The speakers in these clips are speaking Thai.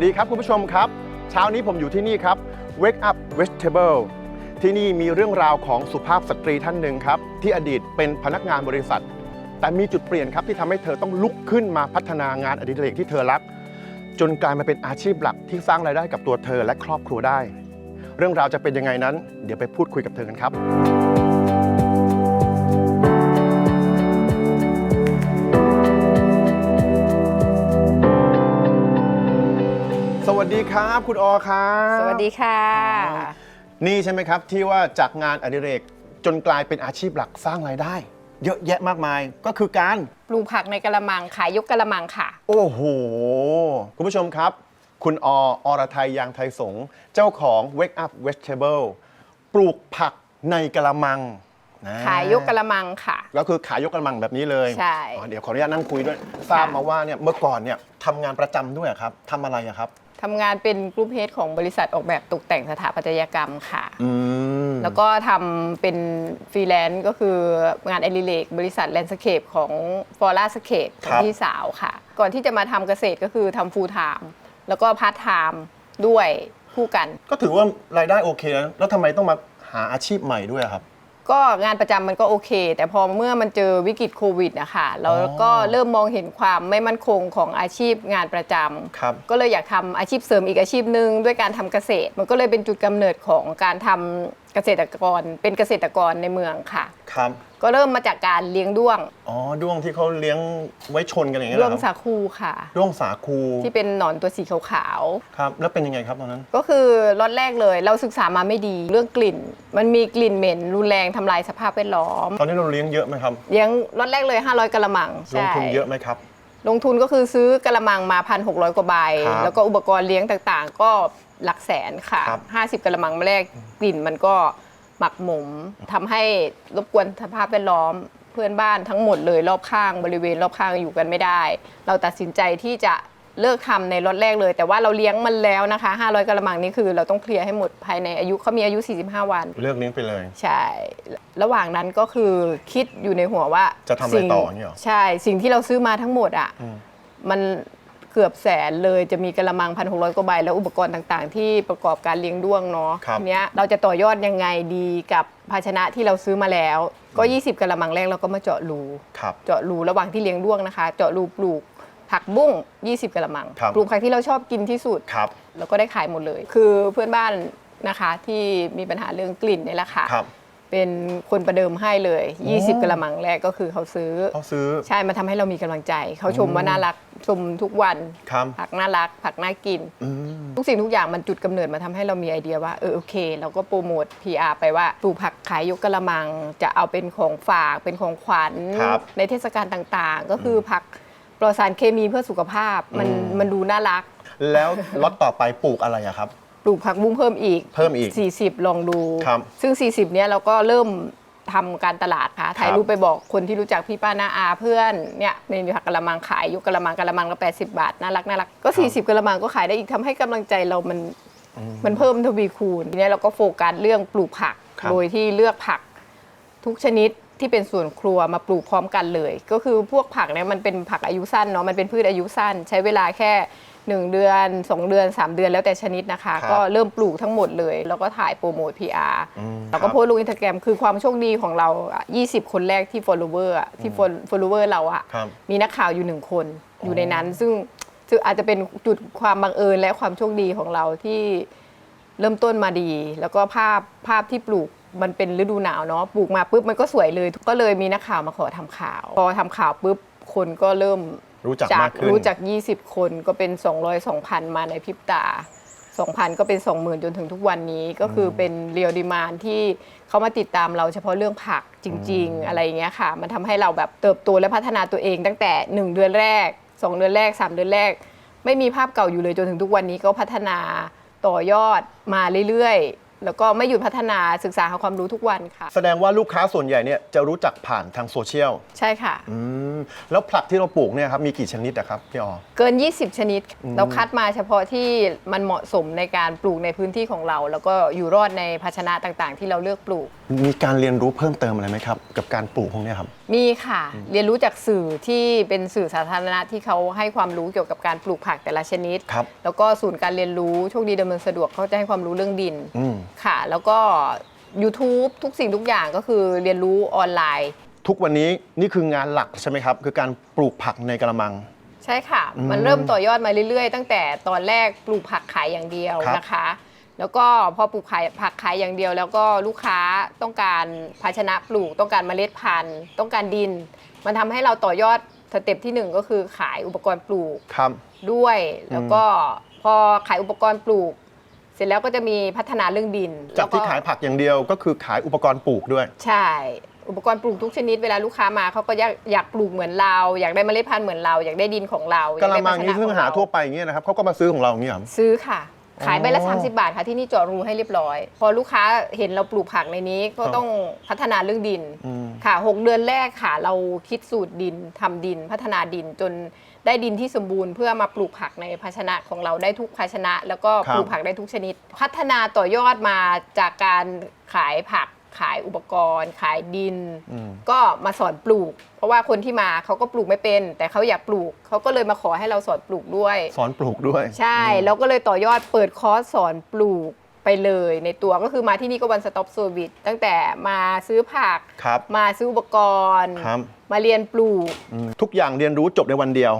วัสดีครับคุณผู้ชมครับ เช้านี้ผมอยู่ที่นี่ครับ Wake Up Vegetable ที่นี่มีเรื่องราวของสุภาพสตรีท่านหนึ่งครับ ที่อดีตเป็นพนักงานบริษัท แต่มีจุดเปลี่ยนครับที่ทำให้เธอต้องลุกขึ้นมาพัฒนางานอดิเรกที่เธอรัก จนกลายมาเป็นอาชีพหลักที่สร้างรายได้กับตัวเธอและครอบครัวได้ เรื่องราวจะเป็นยังไงนั้น เดี๋ยวไปพูดคุยกับเธอกันครับ ดีครับคุณออครับสวัสดีค่ะ นี่ใช่ไหมครับที่ว่าจากงานอดิเรกจนกลายเป็นอาชีพหลักสร้างรายได้ เยอะแยะมากมายก็คือการปลูกผักในกระมังขายยกกระมังค่ะ โอ้โห คุณผู้ชมครับ คุณออรไทยยางไทยสงฆ์เจ้าของ Wake Up Vegetable ปลูกผักในกระมังนะขายยกกระมังค่ะ ก็คือขายยกกระมังแบบนี้เลยใช่อ๋อเดี๋ยวขออนุญาตนั่งคุยด้วยทราบมาว่าเนี่ยเมื่อก่อนเนี่ยทำงานประจำด้วยเหรอครับทำอะไรอะครับ ทำงานเป็นกรุ๊ปเฮดของบริษัทออกแบบตกแต่งสถาปัตยกรรมค่ะ อืมแล้วก็ทำเป็นฟรีแลนซ์ก็คืองานอดิเรกบริษัทแลนด์สเคปของฟอร่าสเคปของพี่สาวค่ะ ก่อนที่จะมาทำเกษตรก็คือทำฟูลไทม์แล้วก็พาร์ทไทม์ด้วยคู่กัน ก็ถือว่ารายได้โอเคนะแล้วทำไมต้องมาหาอาชีพใหม่ด้วยอะครับ ก็งานประจำมันก็โอเค แต่พอเมื่อมันเจอวิกฤตโควิดนะคะเราก็เริ่มมองเห็นความไม่มั่นคงของอาชีพงานประจำ ครับ ก็เลยอยากทำอาชีพเสริมอีกอาชีพหนึ่งด้วยการทำเกษตร มันก็เลยเป็นจุดกำเนิดของการทำเกษตรกรเป็นเกษตรกรในเมืองค่ะ ครับก็เริ่มมาจากการเลี้ยงด้วงอ๋อด้วงที่เขาเลี้ยงไว้ชนกันอย่างเงี้ยด้เหวรงอคสารับคูค่ะ ด้วงสาคูที่เป็นหนอนตัวสีขาวครับแล้วเป็นยังไงครับตอนนั้นๆก็คือล็อตแรกเลยเราศึกษามาไม่ดีเรื่องกลิ่น มันมีกลิ่นเหม็นรุนแรงทำลายสภาพแวดล้อม ตอนนี้เราเลี้ยงเยอะไหมครับเลี้ยงล็อตแรกเลย 500กะละมังลงใช่ทุนเยอะไหมครับ ลงทุนก็คือซื้อกระมังมาพันหกกว่าใบ ครับแล้วก็อุปกรณ์เลี้ยงต่างๆ ก็ หลักแสนค่ะ ครับ 50กระมังมาแรกกลิ่นมันก็หมักหมมทำให้รบกวนสภาพแวดล้อมเพื่อนบ้านทั้งหมดเลยรอบข้างบริเวณรอบข้างอยู่กันไม่ได้ เราตัดสินใจที่จะเลิกทำในล็อตแรกเลย แต่ว่าเราเลี้ยงมันแล้วนะคะ 500กระมังนี้คือเราต้องเคลียร์ให้หมดภายในอายุเขามีอายุ 45 วัน เลิกเลี้ยงไปเลย ใช่ ระหว่างนั้นก็คือคิดอยู่ในหัวว่าจะทำอะไรสิ่งต่ออย่างเงี้ยเหรอ ใช่ สิ่งที่เราซื้อมาทั้งหมดอะอืมมัน เกือบแสนเลยจะมีกระมังพันหกร้อยกว่าใบแล้วอุปกรณ์ต่างๆ ที่ประกอบการเลี้ยงด้วงเนาะครับทีเนี้ยเราจะต่อยอดยังไงดีกับภาชนะที่เราซื้อมาแล้ว ก็ 20กระมังแรกเราก็มาเจาะรู ครับ เจาะรูระหว่างที่เลี้ยงด้วงนะคะ เจาะรูปลูกผักบุ้ง 20 กระมัง ครับ ปลูกผักที่เราชอบกินที่สุด ครับ แล้วก็ได้ขายหมดเลย คือเพื่อนบ้านนะคะที่มีปัญหาเรื่องกลิ่นนี่แหละค่ะ ครับ เป็นคนประเดิมให้เลยโอ้20 กระมังแรกก็คือเขาซื้อ เขาซื้อ ใช่มาทำให้เรามีกำลังใจ เขาชมว่าน่ารัก ชมทุกวัน ครับ ผักน่ารัก ผักน่ากิน อืม ทุกสิ่งทุกอย่างมันจุดกำเนิดมาทำให้เรามีไอเดียว่าเออโอเค เราก็โปรโมท PR ไปว่าปลูกผักขายยกกระมัง จะเอาเป็นของฝากเป็นของขวัญ ครับในเทศกาลต่างๆ ก็คือผักปลอดสารเคมีเพื่อสุขภาพมันอืม มันดูน่ารักแล้วล็อตต่อไปปลูกอะไรอะครับ ปลูกผักบุ้งเพิ่มอีก เพิ่มอีก40 ลองดู ครับ ซึ่ง 40 เนี้ยเราก็เริ่ม ทำการตลาดค่ะถ่ายรูปไปบอกคนที่รู้จักพี่ป้าน้าอาเพื่อนเนี่ยมีผักกะละมังขายยกกะละมังกะละมังละ80บาทน่ารักน่ารักก็ 40กะละมังก็ขายได้อีกทำให้กำลังใจเรามันมันเพิ่มทวีคูณทีเนี้ยเราก็โฟกัสเรื่องปลูกผักครับโดยที่เลือกผักทุกชนิดที่เป็นส่วนครัวมาปลูกพร้อมกันเลย ก็คือพวกผักเนี่ยมันเป็นผักอายุสั้นเนาะมันเป็นพืชอายุสั้น ใช้เวลาแค่ 1 เดือน 2 เดือน 3 เดือนแล้วแต่ชนิดนะคะ ครับก็เริ่มปลูกทั้งหมดเลย แล้วก็ถ่ายโปรโมท PR อืมแล้วก็ครับโพสต์ลงอินสตาแกรมคือความโชคดีของเราอะ20 คนแรกที่ follower อะที่ follower เราอะครับ มีนักข่าวอยู่หนึ่งคนอยู่ในนั้น ซึ่งซึ่งอาจจะเป็นจุดความบังเอิญและความโชคดีของเราที่ เริ่มต้นมาดี แล้วก็ภาพภาพที่ปลูกมันเป็นฤดูหนาวเนาะปลูกมาปุ๊บมันก็สวยเลย ก็เลยมีนักข่าวมาขอทำข่าว พอทำข่าวปุ๊บคนก็เริ่ม รู้จักจากมากขึ้น รู้จัก 20 คนก็เป็น 200 2,000 มาในพริบตา 2,000 ก็เป็น 20,000 จนถึงทุกวันนี้ก็คือเป็นเรียลดีมานที่เขามาติดตามเราเฉพาะเรื่องผักจริง ๆ อะไรอย่างเงี้ยค่ะ มันทำให้เราแบบเติบโตและพัฒนาตัวเองตั้งแต่ 1 เดือนแรก 2 เดือนแรก 3 เดือนแรก ไม่มีภาพเก่าอยู่เลยจนถึงทุกวันนี้ก็พัฒนาต่อยอดมาเรื่อยๆ แล้วก็ไม่หยุดพัฒนาศึกษาหาความรู้ทุกวันค่ะ แสดงว่าลูกค้าส่วนใหญ่เนี่ยจะรู้จักผ่านทางโซเชียลใช่ค่ะ อืมแล้วผักที่เราปลูกเนี่ยครับมีกี่ชนิดอะครับพี่ออ เกิน 20 ชนิด เราคัดมาเฉพาะที่มันเหมาะสมในการปลูกในพื้นที่ของเรา แล้วก็อยู่รอดในภาชนะต่างๆ ที่เราเลือกปลูก มีการเรียนรู้เพิ่มเติมอะไรไหมครับ กับการปลูกพวกเนี้ยครับ มีค่ะ เรียนรู้จากสื่อที่เป็นสื่อสาธารณะที่เขาให้ความรู้เกี่ยวกับการปลูกผักแต่ละชนิด ครับแล้วก็ศูนย์การเรียนรู้โชคดีดำเนินสะดวกเขาจะให้ความรู้เรื่องดินอืม ค่ะ แล้วก็ YouTube ทุกสิ่งทุกอย่างก็คือเรียนรู้ออนไลน์ ทุกวันนี้นี่คืองานหลักใช่ไหมครับ คือการปลูกผักในกระมัง ใช่ค่ะ อืมมันเริ่มต่อยอดมาเรื่อยๆ ตั้งแต่ตอนแรกปลูกผักขายอย่างเดียวครับนะคะ แล้วก็พอปลูกขายผักขายอย่างเดียว แล้วก็ลูกค้าต้องการภาชนะปลูกต้องการเมล็ดพันธุ์ ต้องการดิน มันทำให้เราต่อยอดสเต็ปที่หนึ่งก็คือขายอุปกรณ์ปลูกครับด้วยแล้วก็พอขายอุปกรณ์ปลูก เสร็จแล้วก็จะมีพัฒนาเรื่องดินจากที่แล้วขายผักอย่างเดียวก็คือขายอุปกรณ์ปลูกด้วย ใช่ อุปกรณ์ปลูกทุกชนิดเวลาลูกค้ามาเขาก็อยากอยากปลูกเหมือนเรา อยากได้เมล็ดพันธุ์เหมือนเรา อยากได้ดินของเราอยกได้ระมังนี้ภชะซึ่งขอหาเรทั่วไปอย่างเงี้ยนะครับเขาก็มาซื้อของเราอย่างเงี้ยครับซื้อค่ะ ขายใบละอ๋อ30 บาทค่ะที่นี่เจาะรูให้เรียบร้อย พอลูกค้าเห็นเราปลูกผักในนี้ก็ครับต้องพัฒนาเรื่องดินอืม ค่ะ 6 เดือนแรกค่ะ เราคิดสูตรดินทำดิน พัฒนาดินจนได้ดินที่สมบูรณ์เพื่อมาปลูกผักในภาชนะของเราได้ทุกภาชนะ แล้วก็ปลูกผักได้ทุกชนิด พัฒนาต่อยอดมาจากการขายผัก ขายอุปกรณ์ ขายดิน อืม ก็มาสอนปลูก เพราะว่าคนที่มาเขาก็ปลูกไม่เป็น แต่เขาอยากปลูกเขาก็เลยมาขอให้เราสอนปลูกด้วย สอนปลูกด้วย ใช่แล้วก็เลยต่อยอดเปิดคอร์สสอนปลูกไปเลยในตัวก็คือมาที่นี่ก็วันสต็อปเซอร์วิสตั้งแต่มาซื้อผัก ครับ มาซื้ออุปกรณ์ ครับมาเรียนปลูกอืมทุกอย่างเรียนรู้จบในวันเดียว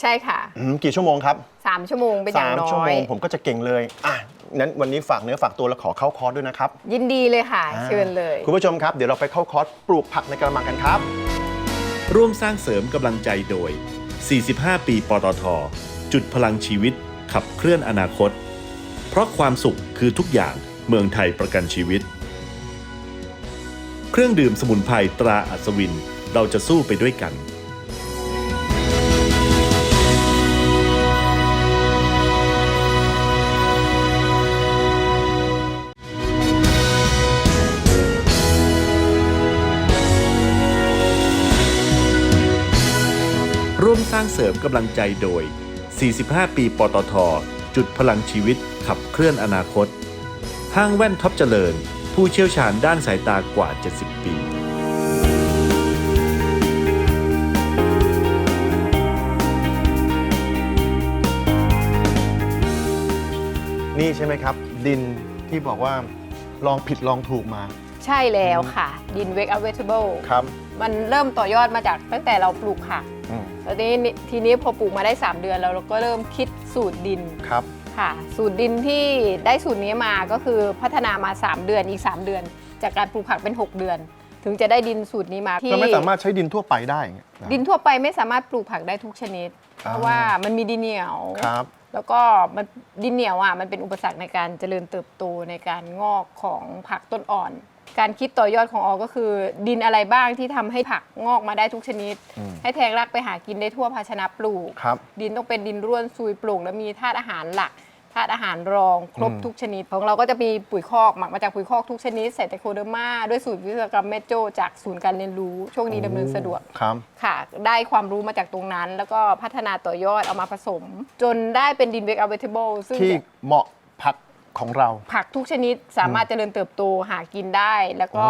ใช่ค่ะ อืมกี่ชั่วโมงครับ 3 ชั่วโมงเป็นอย่าสางมน้ชั่วอโมยงผมก็จะเก่งเลย อะ นั้นวันนี้ฝากเนื้อฝากตัวและขอเข้าคอร์สด้วยนะครับยินดีเลยค่ะ เชิญเลย คุณผู้ชมครับ เดี๋ยวเราไปเข้าคอร์สปลูกผักในกระมังกันครับ ร่วมสร้างเสริมกำลังใจโดย 45 ปีปตท จุดพลังชีวิต ขับเคลื่อนอนาคต เพราะความสุขคือทุกอย่างเมืองไทยประกันชีวิต เครื่องดื่มสมุนไพรตราอัศวิน เราจะสู้ไปด้วยกันางเสริมกำลังใจโดย 45 ปีปตท จุดพลังชีวิตขับเคลื่อนอนาคต ห้างแว่นท็อปเจริญ ผู้เชี่ยวชาญด้านสายตากว่า 70 ปีนี่ใช่ไหมครับ ดินที่บอกว่าลองผิดลองถูกมา ใช่แล้วค่ะ ดิน Wake Up Vegetable ครับ มันเริ่มต่อยอดมาจากตั้งแต่เราปลูกผั กอืมแล้วทีนี้ทีนี้พอปลูกมาได้ 3 เดือนแล้วเราก็เริ่มคิดสูตรดินครับ ค่ะ สูตรดินที่ได้สูตรนี้มาก็คือพัฒนามา 3 เดือนอีก 3 เดือน จากการปลูกผักเป็น 6 เดือน ถึงจะได้ดินสูตรนี้มาที่เราไม่สามารถใช้ดินทั่วไปได้อย่างเงี้ยะดินทั่วไปไม่สามารถปลูกผักได้ทุกชนิดอ่าเพราะว่ามันมีดินเหนียว ครับ แล้วก็มันดินเหนียวอะมันเป็นอุปสรรคในการเจริญเติบโตในการงอกของผักต้นอ่อน การคิดต่อยอดของออก็คือ ดินอะไรบ้างที่ทำให้ผักงอกมาได้ทุกชนิด อืม ให้แทงรากไปหากินได้ทั่วภาชนะปลูก ครับ ดินต้องเป็นดินร่วนซุยโปร่งและมีธาตุอาหารหลักธาตุอาหารรองครบอืม ทุกชนิด ของเราก็จะมีปุ๋ยคอกหมักมาจากปุ๋ยคอกทุกชนิดใส่แต่โคเดอร์มาด้วยสูตรวิศวกรรมเมโจจากศูนย์การเรียนรู้โชคดีดำเนินสะดวก ครับ ค่ะ ได้ความรู้มาจากตรงนั้น แล้วก็พัฒนาต่อยอดเอามาผสม จนได้เป็นดินเวกอัลเวทเบิลซึ่งที่เหมาะผัก ของเรา ผักทุกชนิดสามารถเจริญเติบโตหากินได้ แล้วก็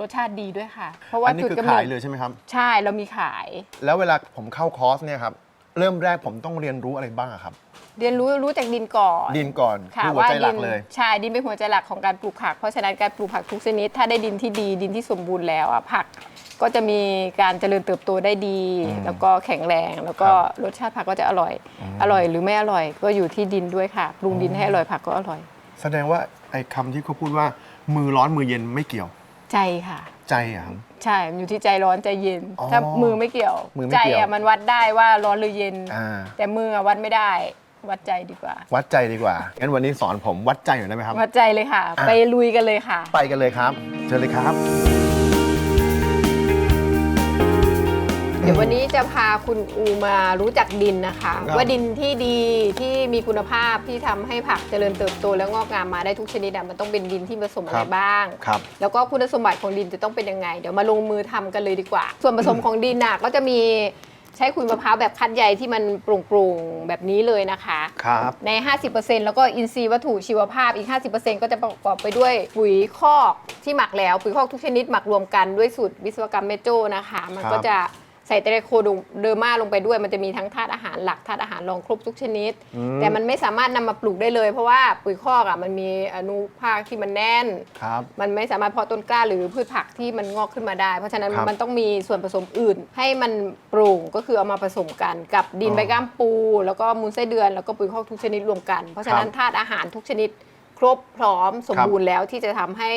รสชาติดีด้วยค่ะ เพราะว่าอันนี้จุดคือกำเนิขาดยเลยใช่ไหมครับ ใช่เรามีขาย แล้วเวลาผมเข้าคอร์สเนี่ยครับ เริ่มแรกผมต้องเรียนรู้อะไรบ้างอะครับ เรียนรู้รู้จากดินก่อนดินก่อนค่ะคือหัวใจหลักดินเลย ใช่ดินเป็นหัวใจหลักของการปลูกผัก เพราะฉะนั้นการปลูกผักทุกชนิด ถ้าได้ดินที่ดีดินที่สมบูรณ์แล้วอะผักก็จะมีการเจริญเติบโตได้ดี แล้วก็แข็งแรง แล้วก็รสชาติผักก็จะอร่อย อร่อยหรือไม่อร่อยก็อยู่ที่ดินด้วยค่ะปรุงดินให้อร่อยผักก็อร่อย แสดงว่าไอ้คำที่เขาพูดว่า มือร้อนมือเย็นไม่เกี่ยว ใจค่ะ ใจอะครับ ใช่มันอยู่ที่ใจร้อนใจเย็น อ๋อถ้ามือไม่เกี่ยว มือไม่ใจเกี่ยว อะมันวัดได้ว่าร้อนหรือเย็น อ่า แต่มืออะวัดไม่ได้ วัดใจดีกว่า วัดใจดีกว่า งั้นวันนี้สอนผมวัดใจหน่อยได้ไหมครับ วัดใจเลยค่ะ อะ ไปลุยกันเลยค่ะ ไปกันเลยครับ เชิญเลยครับ ดี๋ยวดี๋ยววันนี้จะพาคุณอูมารู้จักดินนะคะครับว่าดินที่ดีที่มีคุณภาพที่ทำให้ผักเจริญเติบโตและงอกงามมาได้ทุกชนิดอะมันต้องเป็นดินที่ผสมอะไรบ้างครับแล้วก็คุณสมบัติของดินจะต้องเป็นยังไง เดี๋ยวมาลงมือทำกันเลยดีกว่า ส่วนผสมของดินน่ะก็จะมีใช้ขุยมะพร้าวแบบคัดใยที่มันโปร่งๆแบบนี้เลยนะคะครับใน 50%แล้วก็อินทรีย์วัตถุชีวภาพอีก 50%ก็จะประกอบไปด้วยปุ๋ยคอกที่หมักแล้วปุ๋ยคอกทุกชนิดหมักรวมกันด้วยสูตรวิศวกรรมเมโจนะคะ มันครับก็จะ ใส่เตรโคเดอร์มาลงไปด้วย มันจะมีทั้งธาตุอาหารหลักธาตุอาหารรองครบทุกชนิด อืม แต่มันไม่สามารถนำมาปลูกได้เลย เพราะว่าปุ๋ยคอกอะมันมีอนุภาคที่มันแน่น ครับ มันไม่สามารถเพาะต้นกล้าหรือพืชผักที่มันงอกขึ้นมาได้ เพราะฉะนั้นครับมันต้องมีส่วนผสมอื่น ให้มันโปร่งก็คือเอามาผสมกันกับดินอ๋อใบก้ามปู แล้วก็มูลไส้เดือนแล้วก็ปุ๋ยคอกทุกชนิดรวมกัน เพราะฉะนั้นครับธาตุอาหารทุกชนิดครบพร้อมสมบูรณ์แล้วที่จะทำให้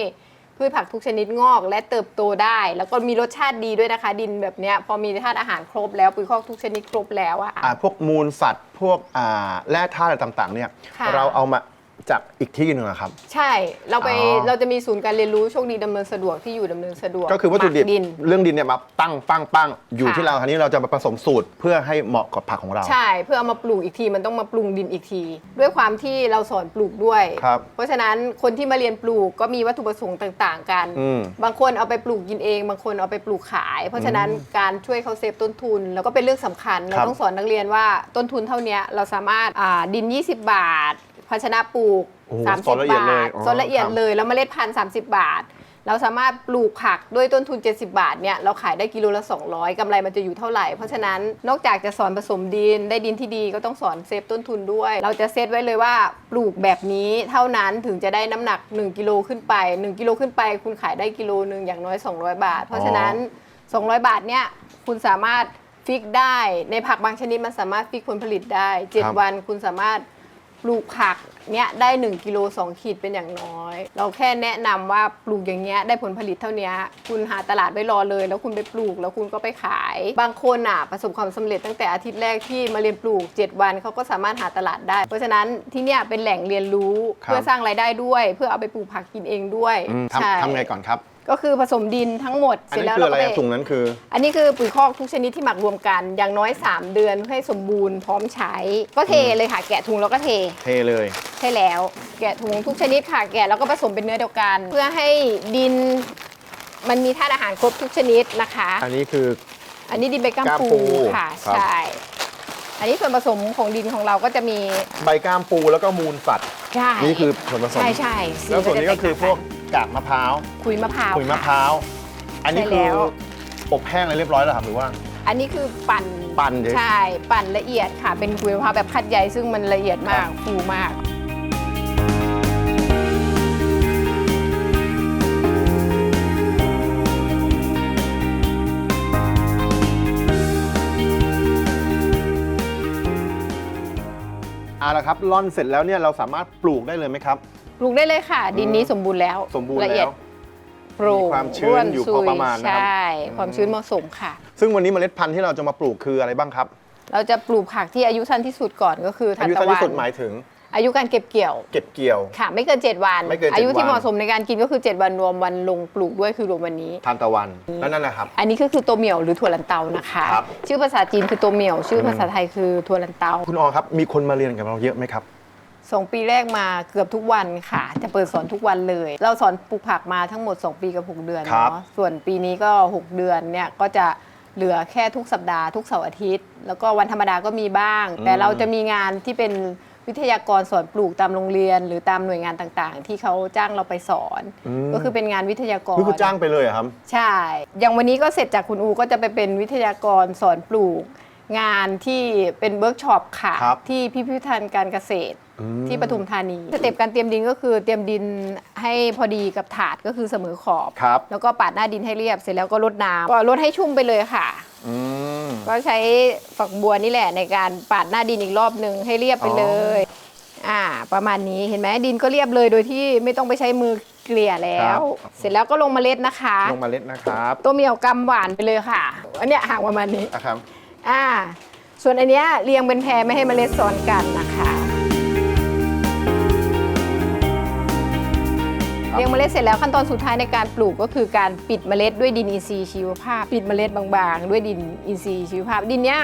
พืชผักทุกชนิดงอกและเติบโตได้ แล้วก็มีรสชาติดีด้วยนะคะ ดินแบบเนี้ยพอมีธาตุอาหารครบแล้วปุ๋ยคอกทุกชนิดครบแล้วอะอ่าพวกมูลสัตว์ พวกอ่าแร่ธาตุอะไรต่างๆเนี่ยค่ะ เราเอามา จากอีกที่หนึ่งอะครับ ใช่ เราไปอ๋อ เราจะมีศูนย์การเรียนรู้โชคดีดำเนินสะดวกที่อยู่ดำเนินสะดวกก็คือวัตถุดิบหมักดิน เรื่องดินเนี่ยมาตั้งปั้งปั้งอยู่ค่ะ ที่เราคราวนี้เราจะมาผสมสูตรเพื่อให้เหมาะกับผักของเรา ใช่เพื่อเอามาปลูกอีกทีมันต้องมาปรุงดินอีกที ด้วยความที่เราสอนปลูกด้วย ครับเพราะฉะนั้นคนที่มาเรียนปลูกก็มีวัตถุประสงค์ต่างๆ กัน อืม บางคนเอาไปปลูกกินเอง บางคนเอาไปปลูกขาย เพราะฉะนั้นการช่วยเขาเซฟต้นทุน แล้วก็เป็นเรื่องสำคัญ เราครับ ต้องสอนนักเรียนว่าต้นทุนเท่านี้เราสามารถอ่าดิน 20 บาท ภาชนะปลูก โอ้โห30 สอนละเอียดบาเลยทอ๋อสอนละเอียดครับเลยแล้วเมล็ดพันธุ์30 บาท เราสามารถปลูกผักด้วยต้นทุน 70 บาทเนี่ยเราขายได้กิโลละ 200กำไรมันจะอยู่เท่าไหร่ เพราะฉะนั้นนอกจากจะสอนผสมดินได้ดินที่ดีก็ต้องสอนเซฟต้นทุนด้วย เราจะเซตไว้เลยว่าปลูกแบบนี้เท่านั้นถึงจะได้น้ำหนัก 1กิโลขึ้นไป 1กิโลขึ้นไป คุณขายได้กิโลหนึ่งอย่างน้อย 200 บาท เพราะฉะนั้น 200 บาทเนี่ยคุณสามารถฟิกได้ในผักบางชนิดมันสามารถฟิกผลผลิตได้ ครับ 7 วันคุณสามารถ ปลูกผักเนี้ยได้ 1กิโล2ขีดเป็นอย่างน้อย เราแค่แนะนำว่าปลูกอย่างเงี้ยได้ผลผลิตเท่านี้คุณหาตลาดไว้รอเลย แล้วคุณไปปลูกแล้วคุณก็ไปขาย บางคนอะประสบความสำเร็จตั้งแต่อาทิตย์แรกที่มาเรียนปลูก 7 วันเขาก็สามารถหาตลาดได้ เพราะฉะนั้นที่เนี้ยเป็นแหล่งเรียนรู้ครับเพื่อสร้างรายได้ด้วย เพื่อเอาไปปลูกผักกินเองด้วยอืมใช่ทำทำไงก่อนครับ ก็คือผสมดินทั้งหมดอันเสร็จนี้แล้วคือเราอะไรก็ไป อะถุงนั้นคือ อันนี้คือปุ๋ยคอกทุกชนิดที่หมักรวมกัน อย่างน้อย 3 เดือนให้สมบูรณ์พร้อมใช้ ก็เทเลยค่ะ แกะถุงแล้วก็เทเทเลย ใช่แล้ว แกะถุงทุกชนิดค่ะ แกะแล้วก็ผสมเป็นเนื้อเดียวกัน เพื่อให้ดินมันมีธาตุอาหารครบทุกชนิดนะคะ อันนี้คือ อันนี้ดินใบก้ามก้ามปูปูค่ะครับ ใช่อันนี้ส่วนผสมของดินของเราก็จะมีใบก้ามปูแล้วก็มูลสัตว์ ใช่นี่คือส่วนผสม ใช่ใช่สีแล้วส่วนนี้ก็คือพวกจะแตต่าง กากมะพร้าวขุยมะพร้าวขุยมะพค่ะร้าว อันนี้ใช่คือแล้วอบแห้งอะไรเรียบร้อยแล้วครับหรือว่า อันนี้คือปั่นปั่นเฉยใช่ปั่นละเอียดค่ะ เป็นขุยมะพร้าวแบบคัดใยซึ่งมันละเอียดมากฟูมากเอาละครับร่อนเสร็จแล้วเนี่ยเราสามารถปลูกได้เลยไหมครับ ปลูกได้เลยค่ะ ดินนี้สมบูรณ์แล้วสมบูรณ์ละเอียดแล้วโปร่งมีความชื้นร่วอยู่ซุพอประมาณนะครับ ใช่อืมความชื้นเหมาะสมค่ะ ซึ่งวันนี้เมล็ดพันธุ์ที่เราจะมาปลูกคืออะไรบ้างครับเราจะปลูกผักที่อายุสั้นที่สุดก่อนก็คือทาอานยุตะสั้นวัที่สุดนหมายถึงอายุการเก็บเกี่ยว เก็บเกี่ยว ค่ะ ไม่เกิน 7 วัน ไม่เกิน7อายุที่วัน เหมาะสมในการกินก็คือ 7 วันรวมวันลงปลูกด้วยคือรวมวันนี้ ทานตะวันแล้วนั่นนะครับ อันนี้ก็คือตัวเหมี่ยวหรือถั่วลันเตานะคะ ครับ ชื่อภาษาจีนคือตัวเหมี่ยว ชื่อภาษาไทยคือถั่วลันเตา คุณออครับมีคนมาเรียนกับเราเยอะไหมครับ สองปีแรกมาเกือบทุกวันค่ะ จะเปิดสอนทุกวันเลย เราสอนปลูกผักมาทั้งหมด 2 ปีกับ 6 เดือนครับ เนาะส่วนปีนี้ก็ 6 เดือนเนี่ยก็จะเหลือแค่ทุกสัปดาห์ทุกเสาร์อาทิตย์ แล้วก็วันธรรมดาก็มีบ้าง แต่เราจะมีงานที่เป็นวิทยากรสอนปลูกตามโรงเรียน หรือตามหน่วยงานต่างๆ ที่เขาจ้างเราไปสอนมก็คือเป็นงานวิทยากร นี่คือจ้างไปเลยเหรอครับ ใช่ อย่างวันนี้ก็เสร็จจากคุณอูก็จะไปเป็นวิทยากรสอนปลูก งานที่เป็นเวิร์กช็อปค่ะ ครับที่พิพิธภัณฑ์การเกษตรอืม ที่ปทุมธานีสเต็ปการเตรียมดินก็คือเตรียมดินให้พอดีกับถาดก็คือเสมอขอบ ครับแล้วก็ปาดหน้าดินให้เรียบเสร็จแล้วก็รดน้ำก็รดให้ชุ่มไปเลยค่ะ อืม ก็ใช้ฝักบัวนี่แหละในการปาดหน้าดินอีกรอบหนึ่งให้เรียบไปเลย อ่า ประมาณนี้เห็นไหมดินก็เรียบเลยโดยที่ไม่ต้องไปใช้มือเกลี่ยแล้วเสร็จแล้วก็ลงเมล็ดนะคะ ลงเมาเล็ดนะครับตัวเหมียวกำหวานไปเลยค่ะ อันเนี้ยห่างประมาณนี้ นะครับ อ่า ส่วนอันเนี้ยเรียงเป็นแพรไม่ให้เมล็ดซ้อนกัน นะคะครับเลี้ยงเมล็ดเสร็จแล้วขั้นตอนสุดท้ายในการปลูกก็คือการปิดเมล็ดด้วยดินอินทรีย์ชีวภาพ ปิดเมล็ดบางๆ ด้วยดินอินทรีย์ชีวภาพ ดินเนี้ย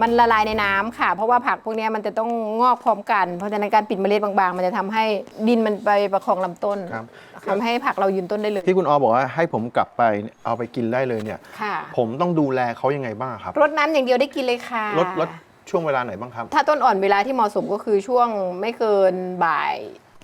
มันละลายในน้ำค่ะ เพราะว่าผักพวกเนี้ยมันจะต้องงอกพร้อมกัน เพราะฉะนั้นการปิดเมล็ดบางๆ มันจะทำให้ดินมันไปประคองลำต้นครับทำให้ผักเรายืนต้นได้เลย ที่คุณออบอกว่าให้ผมกลับไปเอาไปกินได้เลยเนี่ยค่ะผมต้องดูแลเขายังไงบ้างครับรดน้ำอย่างเดียวได้กินเลยค่ะลดลดช่วงเวลาไหนบ้างครับ ถ้าต้นอ่อนเวลาที่เหมาะสมก็คือช่วงไม่เกินบ่าย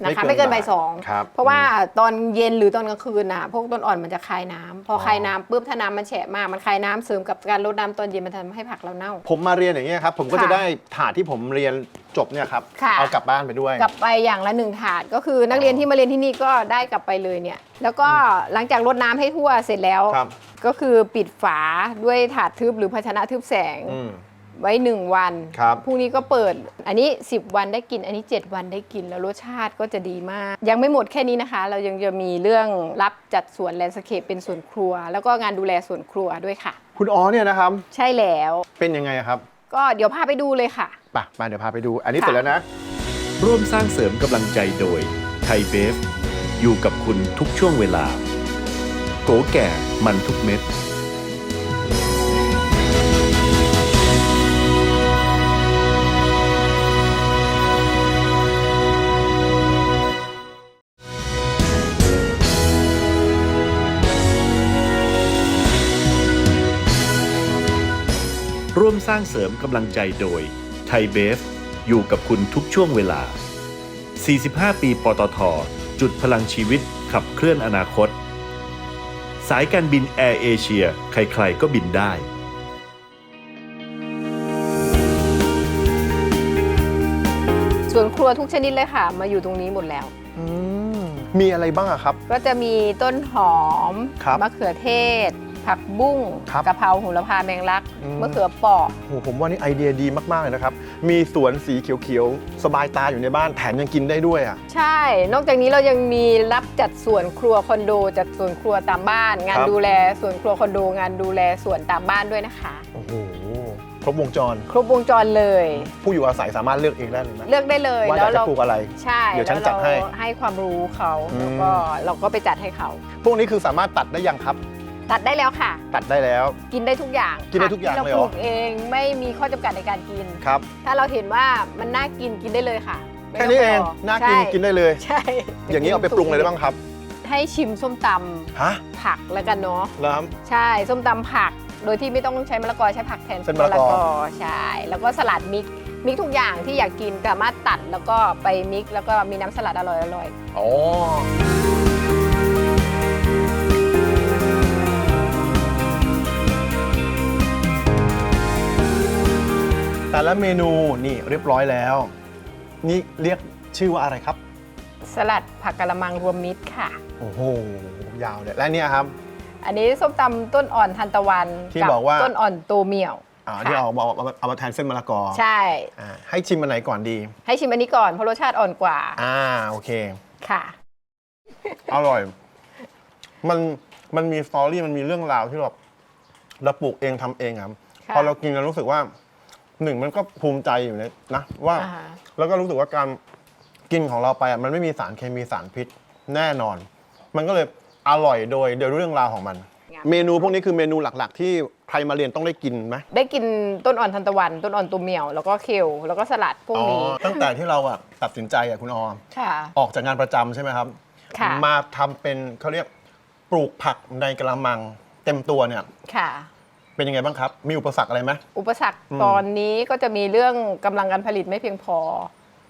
นะคะไม่ไม่เกิเกินนบ่ายสองครับเพราะว่าตอนเย็นหรือตอนกลางคืนน่ะพวกต้นอ่อนมันจะคายน้ำพอออคายน้ำปุ๊บถ้าน้ำมันแฉะมากมันคายน้ำเสริมกับการรดน้ำตอนเย็นมันทำให้ผักเราเน่า ผมมาเรียนอย่างนี้ยครับผมก็ค่ะจะได้ถาดที่ผมเรียนจบเนี่ยครับค่ะเอากลับบ้านไปด้วย กลับไปอย่างละหนึ่งถาดก็คือนักเรียนที่มาเรียนที่นี่ก็ได้กลับไปเลยเนี่ย แล้วก็หลังจากรดน้ำให้ทั่วเสร็จแล้วครับก็คือปิดฝาด้วยถาดทึบหรือภาชนะทึบแสงอืม ไว้หนึ่งวันครับพรุ่งนี้ก็เปิด อันนี้ 10 วันได้กิน อันนี้ 7 วันได้กินแล้วรสชาติก็จะดีมาก ยังไม่หมดแค่นี้นะคะ เรายังจะมีเรื่องรับจัดสวนแลนด์สเคปเป็นสวนครัว แล้วก็งานดูแลสวนครัวด้วยค่ะ คุณอ๋อเนี่ยนะครับ ใช่แล้ว เป็นยังไงครับ ก็เดี๋ยวพาไปดูเลยค่ะไปมาเดี๋ยวพาไปดู อันนี้ค่ะเสร็จแล้วนะ ร่วมสร้างเสริมกำลังใจโดยไทยเบฟอยู่กับคุณทุกช่วงเวลา โกแก่มันทุกเม็ด สร้างเสริมกำลังใจโดยไทยเบฟ อยู่กับคุณทุกช่วงเวลา 45 ปีปตท จุดพลังชีวิตขับเคลื่อนอนาคต สายการบินแอร์เอเชียใครๆก็บินได้สวนครัวทุกชนิดเลยค่ะ มาอยู่ตรงนี้หมดแล้วอืมมีอะไรบ้างอะครับ ก็จะมีต้นหอม ครับ มะเขือเทศ ผักบุ้งครับกะเพราโหระพาแมงลักอืม มะเขือเปอกโอ้โหผมว่านี่ไอเดียดีมาก ๆ เลยนะครับ มีสวนสีเขียวๆ สบายตาอยู่ในบ้านแถมยังกินได้ด้วยอะ ใช่ นอกจากนี้เรายังมีรับจัดสวนครัวคอนโด จัดสวนครัวตามบ้าน งานครับ ดูแลสวนครัวคอนโด งานดูแลสวนตามบ้านด้วยนะคะ โอ้โหครบวงจร ครบวงจรเลย ผู้อยู่อาศัยสามารถเลือกเองได้เลยไหมเลือกได้เลยว่าอยากจะปลูกอะไร ใช่เดี๋ยวฉันแล้จัดให้เราให้ความรู้เขาอืม แล้วก็เราก็ไปจัดให้เขา พวกนี้คือสามารถตัดได้ยังครับ ตัดได้แล้วค่ะ ตัดได้แล้ว กินได้ทุกอย่างกินได้ทุกอย่างผัเลยที่เหรอ เราปลูกเองไม่มีข้อจำกัดในการกิน ครับ ถ้าเราเห็นว่ามันน่ากินกินได้เลยค่ะไม่แค่ต้นี้เอง รน่ากินใช่กินได้เลย ใช่อย่างนี้เอาไปปรุงอะไรได้บ้างครับ ให้ชิมส้มตฮะำผักแล้วกันเนาะ แล้วครับใช่ส้มตำผักโดยที่ไม่ต้องใช้มะละกอใช้ผักแทนเป็นมะละกอ ใช่ แล้วก็สลัดมิกซ์มิกซ์ทุกอย่างที่อยากกินสามารถตัดแล้วก็ไปมิกซ์แล้วก็มีน้ำสลัดอร่อยๆ อ๋อ แต่ละเมนูนี่เรียบร้อยแล้ว นี่เรียกชื่อว่าอะไรครับ สลัดผักกะละมังรวมมิตรค่ะ โอ้โหยาวเลยและเนี่ยครับ อันนี้ส้มตำต้นอ่อนทันตะวันที่บอกว่า ต้นอ่อนโตเมี่ยวอ่าค่ะที่เอามาเอามาเอามาแทนเส้นมะละกอใช่อ่าให้ชิมอันไหนก่อนดี ให้ชิมอันนี้ก่อนเพราะรสชาติอ่อนกว่า อ่าโอเคค่ะ อร่อย มันมันมีสตอรี่มันมีเรื่องราวที่แบบเราปลูกเองทำเองครับค่ะพอเรากินเรารู้สึกว่า หนึ่งมันก็ภูมิใจอยู่เลยนะว่า อ่าฮะ แล้วก็รู้สึกว่าการกินของเราไปอะมันไม่มีสารเคมีสารพิษแน่นอน มันก็เลยอร่อยโดยโดยเรื่องราวของมันเมนูพวกนี้คือเมนูหลักๆ ที่ใครมาเรียนต้องได้กินไหม ได้กินต้นอ่อนทันตะวัน ต้นอ่อนโตัวเมี่ยว แล้วก็เคลแล้วก็สลัดพวกอ๋อ นี้ตั้งแต่ที่เราอะตัดสินใจอะคุณออม ค่ะ ออกจากงานประจำใช่ไหมครับ ค่ะ มาทำเป็นเขาเรียกปลูกผักในกระมังเต็มตัวเนี่ย ค่ะ เป็นยังไงบ้างครับ มีอุปสรรคอะไรไหม อุปสรรคอืมตอนนี้ก็จะมีเรื่องกำลังการผลิตไม่เพียงพอ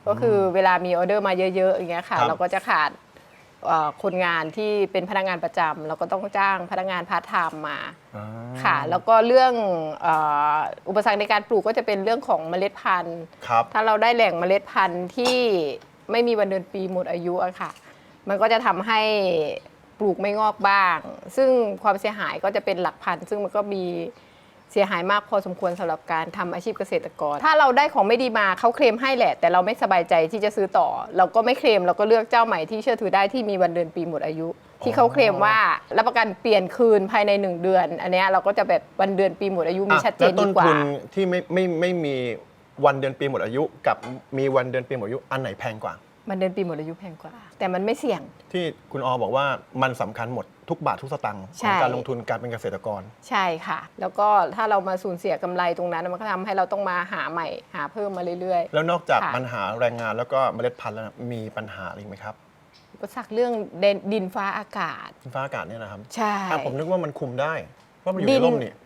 ก็คือเวลามีออเดอร์มาเยอะๆอย่างเงี้ยค่ะ ครับ เราก็จะขาดเอ่อคนงานที่เป็นพนักงานประจำเราก็ต้องจ้างพนักงานพาร์ทไทม์มาอ่า ค่ะ แล้วก็เรื่องเอออุปสรรคในการปลูกก็จะเป็นเรื่องของเมล็ดพันธุ์ ครับ ถ้าเราได้แหล่งเมล็ดพันธุ์ที่ไม่มีวันเดือนปีหมดอายุอะค่ะ มันก็จะทำให้ ปลูกไม่งอกบ้าง ซึ่งความเสียหายก็จะเป็นหลักพัน ซึ่งมันก็มีเสียหายมากพอสมควรสำหรับการทำอาชีพเกษตรกร ถ้าเราได้ของไม่ดีมาเขาเคลมให้แหละ แต่เราไม่สบายใจที่จะซื้อต่อ เราก็ไม่เคลมเราก็เลือกเจ้าใหม่ที่เชื่อถือได้ที่มีวันเดือนปีหมดอายุ ที่เขาเคลมว่ารับประกันเปลี่ยนคืนภายในหนึ่งเดือน อันเนี้ยเราก็จะแบบวันเดือนปีหมดอายุมีอะชัดเจแล้วนต้ดีนกว่าทุนที่ไม่ไม่ไม่มีวันเดือนปีหมดอายุ กับมีวันเดือนปีหมดอายุอันไหนแพงกว่า มันเดือนปีหมดอายุแพงกว่า แต่มันไม่เสี่ยง ที่คุณอบอกว่ามันสำคัญหมดทุกบาททุกสตางค์ขใช่ องการลงทุนการเป็นเกษตรกร ใช่ค่ะ แล้วก็ถ้าเรามาสูญเสียกำไรตรงนั้น มันก็ทำให้เราต้องมาหาใหม่หาเพิ่มมาเรื่อย แล้วนอกจากค่ะ ปัญหาแรงงานแล้วก็เมล็ดพันธุ์แล้วนะมีปัญหาอะไรอีกไหมครับๆอุปสรรคเรื่องดินฟ้าอากาศ ฟ้าอากาศเนี่ยนะครับใช่ อะผมนึกว่ามันคุมได้ว่ามันอยู่ในร่มนี่เอ่อ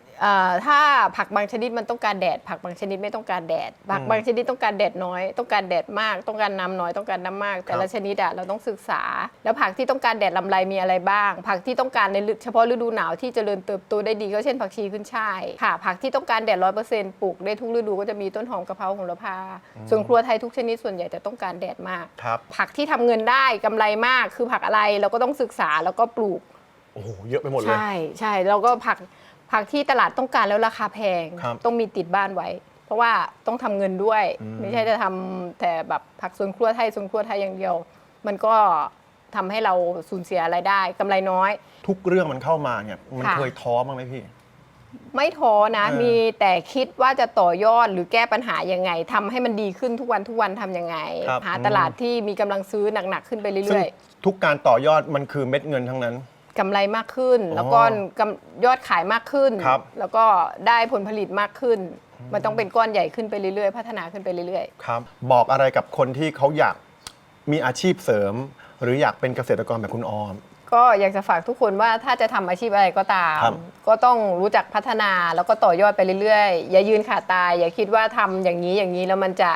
ถ้าผักบางชนิดมันต้องการแดด ผักบางชนิดไม่ต้องการแดด ผักอืมบางชนิดต้องการแดดน้อย ต้องการแดดมาก ต้องการน้ำน้อยต้องการน้ำมาก แต่ละชนิดอะเราต้องศึกษา แล้วผักที่ต้องการแดดลำไรมีอะไรบ้าง ผักที่ต้องการในฤเฉพาะฤดูหนาวที่เจริญเติบโตได้ดีก็เช่นผักชีขึ้นช่ายค่ะผักที่ต้องการแดดร้อยเปอร์เซ็นต์ปลูกได้ทุกฤดูก็จะมีต้นหอมกะเพราโหระพาส่วนครัวไทยทุกชนิดส่วนใหญ่จะต้องการแดดมากครับผักที่ทำเงินได้กำไรมากคือผักอะไรเราก็ต้องศึกษาแล้วก็ปลูกโอ้โหเยอะไปหมดเลยใช่ใช่แล้วก็ผัก ผักที่ตลาดต้องการแล้วราคาแพง ครับต้องมีติดบ้านไว้ เพราะว่าต้องทำเงินด้วย อืม ไม่ใช่จะทำแต่แบบผักสวนครัวไทยสวนครัวไทยอย่างเดียว มันก็ทำให้เราสูญเสียรายได้กำไรน้อย ทุกเรื่องมันเข้ามาเนี่ยมันค่ะ เคยท้อบ้างไหมพี่ ไม่ท้อนะเออ มีแต่คิดว่าจะต่อยอดหรือแก้ปัญหายังไงทำให้มันดีขึ้นทุกวันทุกวันทำยังไง ครับหาตลาดที่มีกำลังซื้อหนักๆขึ้นไปซึ่งเรื่อย ทุกการต่อยอดมันคือเม็ดเงินทั้งนั้นๆ กำไรมากขึ้น แล้วก็กำยอดขายมากขึ้น ครับ แล้วก็ได้ผลผลิตมากขึ้น มันต้องเป็นก้อนใหญ่ขึ้นไปเรื่อยๆ พัฒนาขึ้นไปเรื่อยครับ บอกอะไรกับคนที่เขาอยากมีอาชีพเสริม หรืออยากเป็นเกษตรกรแบบคุณออม ๆ ก็อยากจะฝากทุกคนว่าถ้าจะทำอาชีพอะไรก็ตาม ครับ ก็ต้องรู้จักพัฒนาแล้วก็ต่อยอดไปเรื่อยๆ อย่ายืนขาตาย อย่าคิดว่าทำอย่างนี้อย่างนี้แล้วมันจะ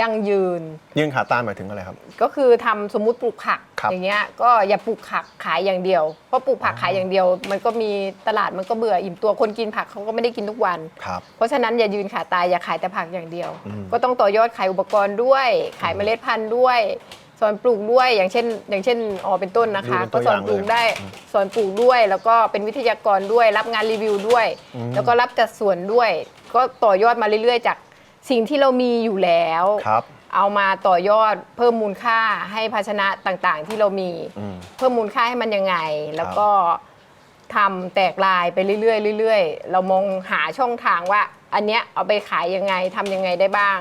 ยั่งยืน ยื่นขาตามหมายถึงอะไรครับ ก็คือทำสมมุติปลูกผักครับอย่างเงี้ยก็อย่าปลูกผักขายอย่างเดียว เพราะปลูกผักขายอย่างเดียว มันก็มีตลาดมันก็เบื่ออิ่มตัวคนกินผักเขาก็ไม่ได้กินทุกวัน ครับ เพราะฉะนั้นอย่ายืนขาตายอย่าขายแต่ผักอย่างเดียว อืม ก็ต้องต่อยอดขายอุปกรณ์ด้วย ขายเมล็ดพันธุ์ด้วย สอนปลูกด้วยอย่างเช่น อย่างเช่นอ๋อเป็นต้นนะคะ ดูเป็นตัก็วสอนอย่างปลูกเลยได้สอนปลูกด้วย แล้วก็เป็นวิทยากรด้วย รับงานรีวิวด้วย อืม แล้วก็รับจัดสวนด้วย ก็ต่อยอดมาเรื่อยๆ จาก สิ่งที่เรามีอยู่แล้ว ครับ เอามาต่อยอดเพิ่มมูลค่าให้ภาชนะต่างๆ ที่เรามี อืม เพิ่มมูลค่าให้มันยังไง แล้วก็ทำแตกลายไปเรื่อยๆเรื่อยๆ เรามองหาช่องทางว่า อันเนี้ยเอาไปขายยังไงทำยังไงได้บ้าง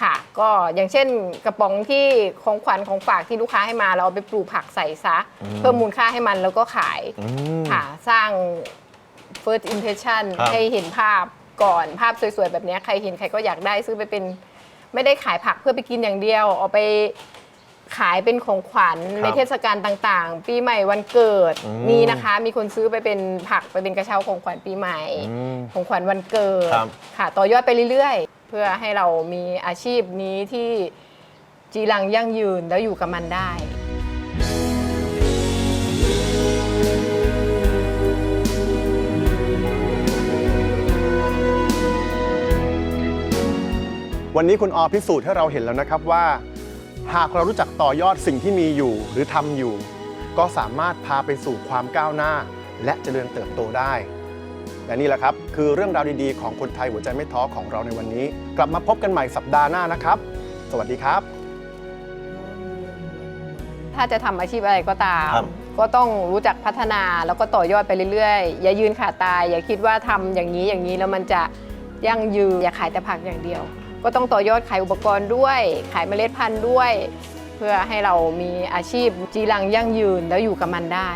ค่ะ ก็อย่างเช่นกระป๋องที่ของขวัญของฝากที่ลูกค้าให้มาเราเอาไปปลูกผักใส่ซะ อืม เพิ่มมูลค่าให้มันแล้วก็ขาย อืม ค่ะ สร้าง first impression ครับให้เห็นภาพ ก่อน ภาพสวยๆแบบเนี้ยใครเห็นใครก็อยากได้ซื้อไปเป็นไม่ได้ขายผักเพื่อไปกินอย่างเดียวเอาไปขายเป็นของขวัญครับในเทศกาลต่างๆ ปีใหม่วันเกิดอืมมีนะคะ มีคนซื้อไปเป็นผักไปเป็นกระเช้าของขวัญปีใหม่ อืมของขวัญวันเกิดครับ ค่ะ ต่อยอดไปเรื่อยๆ เพื่อให้เรามีอาชีพนี้ที่จีรังยั่งยืนแล้วอยู่กับมันได้ วันนี้คุณออพิสูจน์ให้เราเห็นแล้วนะครับว่า หากเรารู้จักต่อยอดสิ่งที่มีอยู่หรือทำอยู่ ก็สามารถพาไปสู่ความก้าวหน้า และเจริญเติบโตได้ และนี่แหละครับ คือเรื่องราวดีๆ ของคนไทยหัวใจไม่ท้อของเราในวันนี้ กลับมาพบกันใหม่สัปดาห์หน้านะครับ สวัสดีครับ ถ้าจะทำอาชีพอะไรก็ตาม ครับ ก็ต้องรู้จักพัฒนาแล้วก็ต่อยอดไปเรื่อยๆ อย่ายืนขาตาย อย่าคิดว่าทำอย่างนี้อย่างนี้แล้วมันจะยั่งยืนอย่าขายแต่ผักอย่างเดียว ก็ต้องต่อยอดขายอุปกรณ์ด้วย ขายเมล็ดพันธุ์ด้วย เพื่อให้เรามีอาชีพจีรังยั่งยืนแล้วอยู่กับมันได้